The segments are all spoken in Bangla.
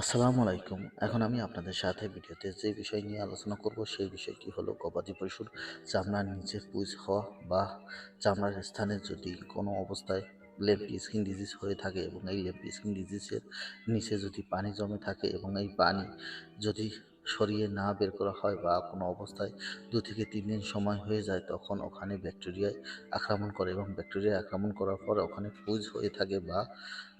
আসসালামু আলাইকুম। এখন আমি আপনাদের সাথে ভিডিওতে যে বিষয় নিয়ে আলোচনা করব, সেই বিষয়টি হলো গবাদি পশুর চামড়ার নিচে পুজ হওয়া বা চামড়ার স্থানে যদি কোনো অবস্থায় লেম্পি স্কিন ডিজিজ হয়ে থাকে এবং এই লেম্পি স্কিন ডিজিজের নিচে যদি পানি জমে থাকে এবং এই পানি যদি সরিয়ে না বের করা হয় বা কোনো অবস্থায় দু থেকে তিন দিন সময় হয়ে যায়, তখন ওখানে ব্যাকটেরিয়ায় আক্রমণ করে এবং ব্যাকটেরিয়া আক্রমণ করার পর ওখানে পুজ হয়ে থাকে বা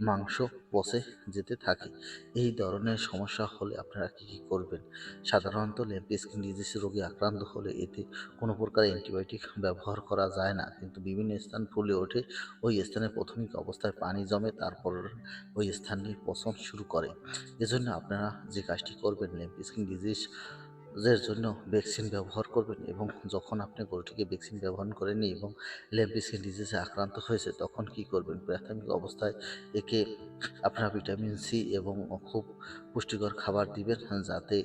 মাংস পচে যেতে থাকে। এই ধরনের সমস্যা হলে আপনারা কী কী করবেন? সাধারণত লেম্পি স্কিন ডিজিজ রোগে আক্রান্ত হলে এতে কোনো প্রকার অ্যান্টিবায়োটিক ব্যবহার করা যায় না। কিন্তু বিভিন্ন স্থান ফুলে ওঠে, ওই স্থানে প্রাথমিক অবস্থায় পানি জমে, তারপর ওই স্থানটি পচন শুরু করে। এজন্য আপনারা যে কাজটি করবেন লেম্পি স্কিন ডিজিজ এর জন্য ভ্যাকসিন ব্যবহার করবেন এবং যখন আপনি গরুটিকে ভ্যাকসিন ব্যবহার করেনি এবং লেম্পি ডিজিজে আক্রান্ত হয়েছে, তখন কি করবেন? প্রাথমিক অবস্থায় একে আপনারা ভিটামিন সি এবং খুব পুষ্টিকর খাবার দিবেন যাতে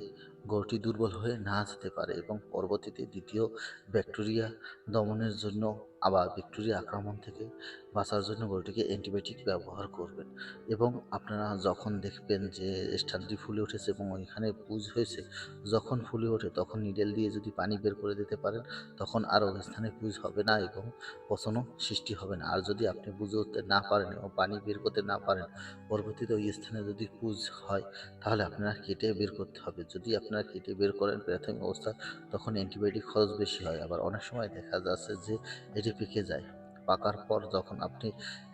গরুটি দুর্বল হয়ে না যেতে পারে এবং পরবর্তীতে দ্বিতীয় ব্যাকটেরিয়া দমনের জন্য আবার ব্যাকটেরিয়া আক্রমণ থেকে বাঁচার জন্য গরুটিকে অ্যান্টিবায়োটিক ব্যবহার করবেন। এবং আপনারা যখন দেখবেন যে স্থানটি ফুলে উঠেছে এবং ওইখানে পুজ হয়েছে, যখন ফুলে ওঠে তখন নিডেল দিয়ে যদি পানি বের করে দিতে পারেন, তখন আর ওই স্থানে পুজ হবে না এবং পচনও সৃষ্টি হবে না। আর যদি আপনি বুঝে উঠতে না পারেন এবং পানি বের করতে না পারেন, পরবর্তীতে ওই স্থানে যদি পুজ হয়, তাহলে আপনারা কেটে বের করতে হবে। যদি আপনারা কেটে বের করেন প্রাথমিক অবস্থা, তখন অ্যান্টিবায়োটিক খরচ বেশি হয়। আবার অনেক সময় দেখা যাচ্ছে যে এটি পেকে যায়। পাকার পর যখন আপনি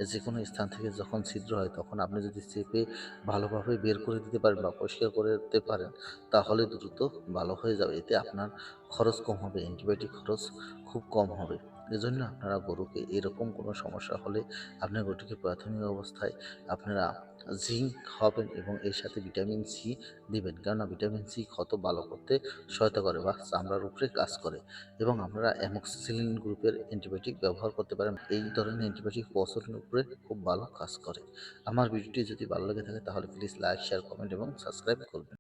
যে কোনো স্থান থেকে যখন ছিদ্র হয়, তখন আপনি যদি চেপে ভালোভাবে বের করে দিতে পারেন বা পরিষ্কার করে দিতে পারেন, তাহলে দ্রুত ভালো হয়ে যাবে। এতে আপনার খরচ কম হবে, অ্যান্টিবায়োটিক খরচ খুব কম হবে। এজন্য আপনারা গরুকে এরকম কোনো সমস্যা হলে আপনার গরুটিকে প্রাথমিক অবস্থায় আপনারা জিঙ্ক খাওয়াবেন এবং এর সাথে ভিটামিন সি দিবেন। কেননা ভিটামিন সি ক্ষত ভালো করতে সহায়তা করে বা চামড়ার উপরে কাজ করে এবং আপনারা অ্যামক্সিসিলিন গ্রুপের অ্যান্টিবায়োটিক ব্যবহার করতে পারেন। এই ধরনের অ্যান্টিবায়োটিক পচনের উপরে খুব ভালো কাজ করে। আমার ভিডিওটি যদি ভালো লেগে থাকে তাহলে প্লিজ লাইক শেয়ার কমেন্ট এবং সাবস্ক্রাইব করবেন।